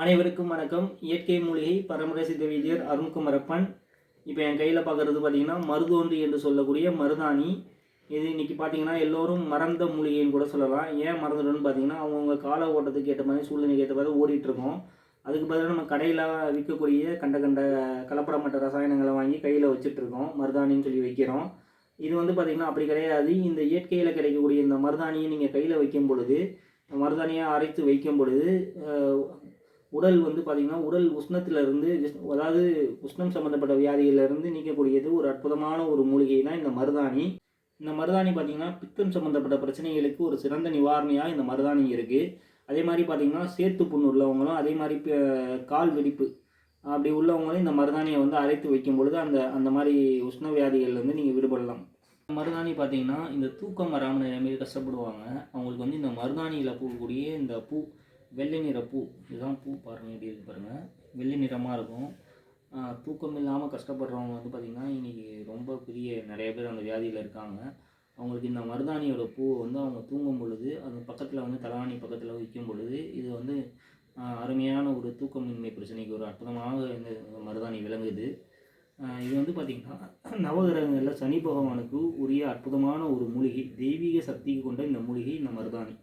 அனைவருக்கும் வணக்கம். இயற்கை மூலிகை பரம்பரை சித்த வைத்தியர் அருண்குமரப்பன் இப்போ என் கையில் பார்க்குறது பார்த்தீங்கன்னா மருதோன்றி என்று சொல்லக்கூடிய மருதாணி. இது இன்னைக்கு பார்த்தீங்கன்னா எல்லோரும் மறந்த மூலிகைன்னு கூட சொல்லலாம். ஏன் மறந்துடணும்னு பார்த்தீங்கன்னா அவங்கவுங்க கால ஓட்டத்துக்கு ஏற்ற மாதிரி சூழ்நிலைக்கு ஏற்ற மாதிரி ஓடிட்டுருக்கோம் அதுக்கு பதிலாக நம்ம கடையில் விற்கக்கூடிய கண்ட கண்ட கலப்படமற்ற ரசாயனங்களை வாங்கி கையில் வச்சுட்ருக்கோம் மருதாணின்னு சொல்லி வைக்கிறோம். இது வந்து பார்த்திங்கன்னா அப்படி கிடையாது. இந்த இயற்கையில் கிடைக்கக்கூடிய இந்த மருதாணியை நீங்கள் கையில் வைக்கும் பொழுது மருதாணியை அரைத்து வைக்கும் பொழுது உடல் வந்து பார்த்திங்கன்னா உடல் உஷ்ணத்திலிருந்து அதாவது உஷ்ணம் சம்மந்தப்பட்ட வியாதியிலிருந்து நீக்கக்கூடியது ஒரு அற்புதமான ஒரு மூலிகை தான் இந்த மருதாணி. இந்த மருதாணி பார்த்திங்கன்னா பித்தம் சம்மந்தப்பட்ட பிரச்சனைகளுக்கு ஒரு சிறந்த நிவாரணியாக இந்த மருதாணி இருக்குது அதே மாதிரி பார்த்திங்கன்னா சேத்து புண்ணு உள்ளவங்களும் அதே மாதிரி கால் வெடிப்பு அப்படி உள்ளவங்களும் இந்த மருதாணியை வந்து அரைத்து வைக்கும் பொழுது அந்த அந்த மாதிரி உஷ்ண வியாதிகள்லேருந்து நீங்கள் விடுபடலாம். மருதாணி பார்த்தீங்கன்னா இந்த தூக்கம் வராமல் நிறைய பேர் கஷ்டப்படுவாங்க. அவங்களுக்கு வந்து இந்த மருதாணியில் பூக்கக்கூடிய இந்த பூ வெள்ளை நிற பூ இதுதான் பூ பாருங்கள் எப்படி இருக்குது பாருங்கள் வெள்ளை நிறமாக இருக்கும். தூக்கம் இல்லாமல் கஷ்டப்படுறவங்க வந்து பார்த்திங்கன்னா இன்றைக்கி ரொம்ப பெரிய நிறைய பேர் அந்த வியாதியில் இருக்காங்க. அவங்களுக்கு இந்த மருதாணியோட பூவை வந்து அவங்க தூங்கும் பொழுது அந்த பக்கத்தில் வந்து தலவாணி பக்கத்தில் விற்கும் பொழுது இது வந்து அருமையான ஒரு தூக்கமின்மை பிரச்சனைக்கு ஒரு அற்புதமாக இந்த மருதாணி விளங்குது. இது வந்து பார்த்திங்கன்னா நவகிரகங்களில் சனி பகவானுக்கு உரிய அற்புதமான ஒரு மூலிகை தெய்வீக சக்தி கொண்ட இந்த மூலிகை இந்த மருதாணி.